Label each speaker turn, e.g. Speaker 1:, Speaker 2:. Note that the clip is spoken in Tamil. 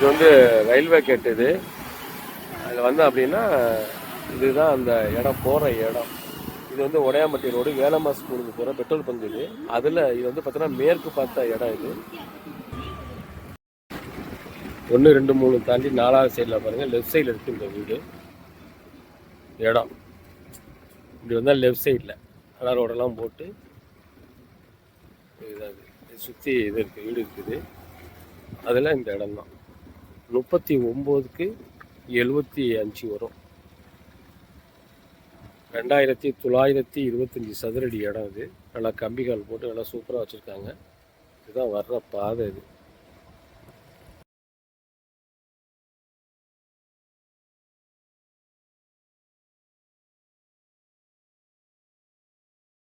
Speaker 1: இது வந்து ரயில்வே கேட் இது. அதில் வந்து அப்படின்னா இதுதான் அந்த இடம் போகிற இடம். இது வந்து உடையாம்பட்டி ரோடு வேலம்மா ஸ்கூலுக்கு போகிற பெட்ரோல் பங்கு இது. அதில் இது வந்து பார்த்தீங்கன்னா மேற்கு பார்த்த இடம் இது. ஒன்று ரெண்டு மூணு தாண்டி நாலாவது சைடில் பாருங்கள் லெஃப்ட் சைடில் இருக்குது இந்த வீடு. இடம். இப்படி வந்தால் லெஃப்ட் சைடில் அடா ரோடெல்லாம் போட்டு. இதுதான் இது சுற்றி இது இருக்குது வீடு இருக்குது. அதில் இந்த இடம் தான் முப்பத்தி ஒம்போதுக்கு எழுபத்தி அஞ்சு வரும். ரெண்டாயிரத்தி தொள்ளாயிரத்தி இருபத்தஞ்சி சதுரடி இடம் இது நல்லா கம்பிகால் போட்டு நல்லா சூப்பராக வச்சுருக்காங்க. இதுதான் வர்ற பாதை இது.